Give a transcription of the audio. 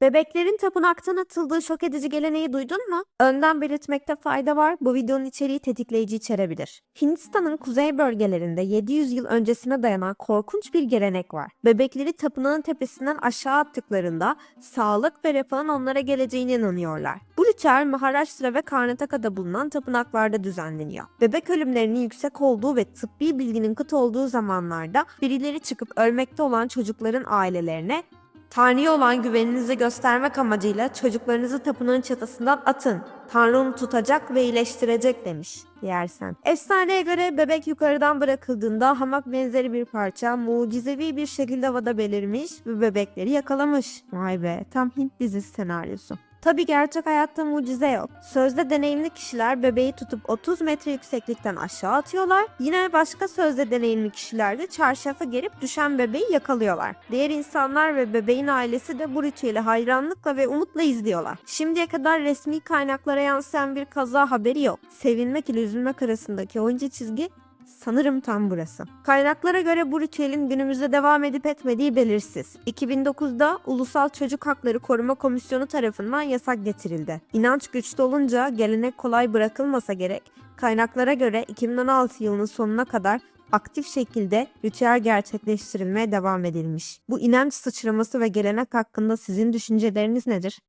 Bebeklerin tapınaktan atıldığı şok edici geleneği duydun mu? Önden belirtmekte fayda var. Bu videonun içeriği tetikleyici içerebilir. Hindistan'ın kuzey bölgelerinde 700 yıl öncesine dayanan korkunç bir gelenek var. Bebekleri tapınağın tepesinden aşağı attıklarında sağlık ve refahın onlara geleceğine inanıyorlar. Bu ritüel Maharashtra ve Karnataka'da bulunan tapınaklarda düzenleniyor. Bebek ölümlerinin yüksek olduğu ve tıbbi bilginin kıt olduğu zamanlarda birileri çıkıp ölmekte olan çocukların ailelerine Tanrı'ya olan güveninizi göstermek amacıyla çocuklarınızı tapınağın çatısından atın. Tanrı onu tutacak ve iyileştirecek demiş yersen. Efsaneye göre bebek yukarıdan bırakıldığında hamak benzeri bir parça mucizevi bir şekilde havada belirmiş ve bebekleri yakalamış. Vay be tam Hint dizisi senaryosu. Tabi gerçek hayatta mucize yok. Sözde deneyimli kişiler bebeği tutup 30 metre yükseklikten aşağı atıyorlar. Yine başka sözde deneyimli kişiler de çarşafa gerip düşen bebeği yakalıyorlar. Diğer insanlar ve bebeğin ailesi de bu ritüeli hayranlıkla ve umutla izliyorlar. Şimdiye kadar resmi kaynaklara yansıyan bir kaza haberi yok. Sevinmek ile üzülmek arasındaki oyuncu çizgi Sanırım tam burası. Kaynaklara göre bu ritüelin günümüzde devam edip etmediği belirsiz. 2009'da Ulusal Çocuk Hakları Koruma Komisyonu tarafından yasak getirildi. İnanç güçlü olunca gelenek kolay bırakılmasa gerek. Kaynaklara göre 2016 yılının sonuna kadar aktif şekilde ritüel gerçekleştirilmeye devam edilmiş. Bu inanç sıçraması ve gelenek hakkında sizin düşünceleriniz nedir?